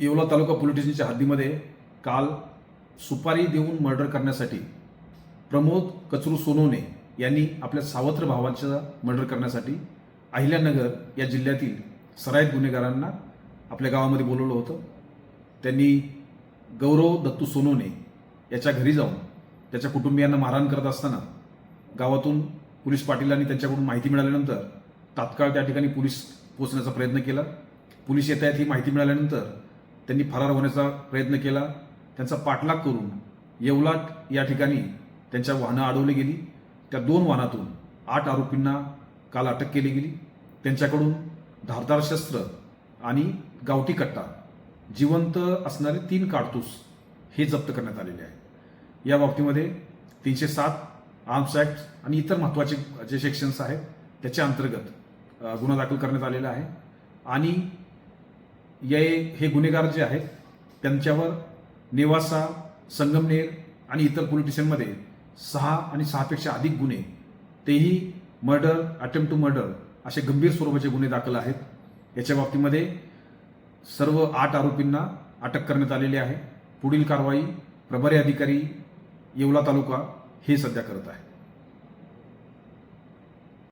येवला तालुका police स्टेशनच्या हद्दीमध्ये काल सुपारी देऊन मर्डर करण्यासाठी प्रमोद कचरू सोनवणे यांनी आपल्या सावत्र भावांचा मर्डर करण्यासाठी अहिल्यानगर या जिल्ह्यातील सराईत गुन्हेगारांना आपल्या गावामध्ये बोलवलं होतं. त्यांनी गौरव दत्तू सोनवणे याच्या घरी जाऊन त्याच्या कुटुंबियांना मारहाण करत असताना गावातून पोलीस पाटीलांनी त्यांच्याकडून माहिती मिळाल्यानंतर तात्काळ त्या ठिकाणी पोलीस पोहोचण्याचा प्रयत्न केला. पोलीस येत आहेत ही माहिती मिळाल्यानंतर त्यांनी फरार होण्याचा प्रयत्न केला. त्यांचा पाठलाग करून येवलाट या ठिकाणी त्यांच्या वाहनं अडवली गेली. त्या दोन वाहनातून आठ आरोपींना काल अटक केली गेली. त्यांच्याकडून धारदार शस्त्र आणि गावठी कट्टा जिवंत असणारे तीन काडतूस हे जप्त करण्यात आलेले आहे या बाबतीमध्ये तीनशे सात आर्म्स ॲक्ट आणि इतर महत्त्वाचे जे सेक्शन्स आहेत त्याच्या अंतर्गत गुन्हा दाखल करण्यात आलेला आहे. आणि ये हे गुन्हेगार जे आहेत त्यांच्यावर नेवासा संगमनेर आणि इतर पोलीस स्टेशनमध्ये सहा आणि सहापेक्षा अधिक गुन्हे तेही मर्डर अटेम्प्ट टू मर्डर असे गंभीर स्वरूपाचे गुन्हे दाखल आहेत. याच्या बाबतीमध्ये सर्व आठ आरोपींना अटक करण्यात आलेली आहे. पुढील कारवाई प्रभारी अधिकारी येवला तालुका हे सध्या करत आहे